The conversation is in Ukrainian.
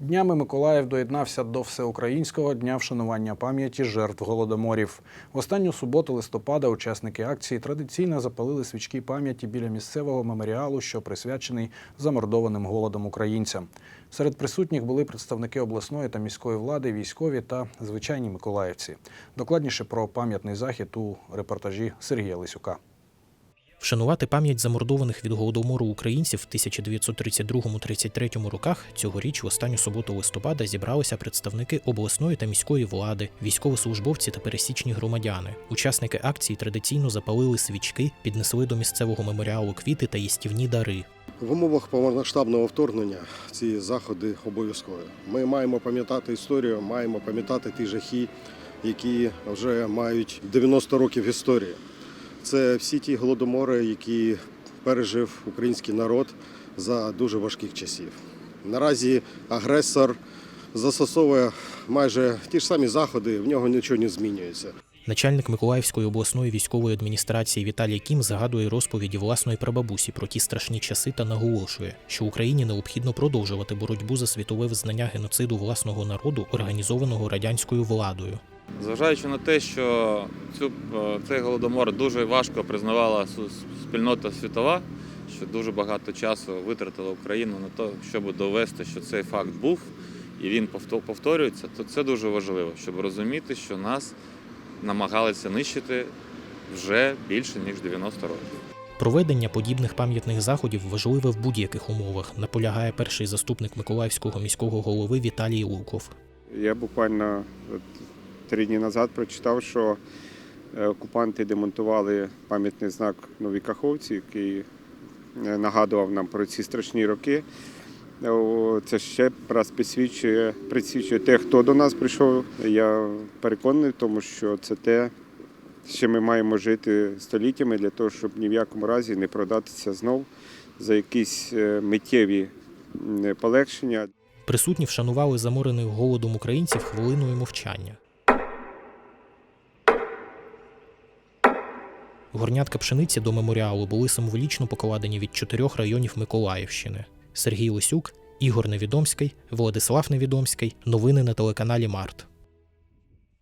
Днями Миколаїв доєднався до всеукраїнського дня вшанування пам'яті жертв голодоморів. В останню суботу листопада учасники акції традиційно запалили свічки пам'яті біля місцевого меморіалу, що присвячений замордованим голодом українцям. Серед присутніх були представники обласної та міської влади, військові та звичайні миколаївці. Докладніше про пам'ятний захід у репортажі Сергія Лисюка. Вшанувати пам'ять замордованих від голодомору українців в 1932-33 роках цьогоріч в останню суботу листопада зібралися представники обласної та міської влади, військовослужбовці та пересічні громадяни. Учасники акції традиційно запалили свічки, піднесли до місцевого меморіалу квіти та їстівні дари. В умовах повномасштабного вторгнення ці заходи обов'язкові. Ми маємо пам'ятати історію, маємо пам'ятати ті жахи, які вже мають 90 років історії. Це всі ті голодомори, які пережив український народ за дуже важких часів. Наразі агресор застосовує майже ті ж самі заходи, в нього нічого не змінюється. Начальник Миколаївської обласної військової адміністрації Віталій Кім згадує розповіді власної прабабусі про ті страшні часи та наголошує, що Україні необхідно продовжувати боротьбу за світове визнання геноциду власного народу, організованого радянською владою. Зважаючи на те, що цю, е, цей голодомор дуже важко признавала спільнота світова, що дуже багато часу витратила Україну на те, щоб довести, що цей факт був і він повторюється, то це дуже важливо, щоб розуміти, що нас намагалися нищити вже більше ніж 90 років. Проведення подібних пам'ятних заходів важливе в будь-яких умовах, наполягає перший заступник Миколаївського міського голови Віталій Луков. Я буквально три дні назад прочитав, що е, окупанти демонтували пам'ятний знак Новій Каховці, який е, нагадував нам про ці страшні роки. Це ще раз підсвічує, підсвічує те, хто до нас прийшов. Я переконаний в тому, що це те, що ми маємо жити століттями для того, щоб ні в якому разі не продатися знов за якісь е, миттєві полегшення. Присутні вшанували заморених голодом українців хвилиною мовчання. Горнятка пшениці до меморіалу були символічно покладені від чотирьох районів Миколаївщини: Сергій Лисюк, Ігор Невідомський, Владислав Невідомський. Новини на телеканалі Март.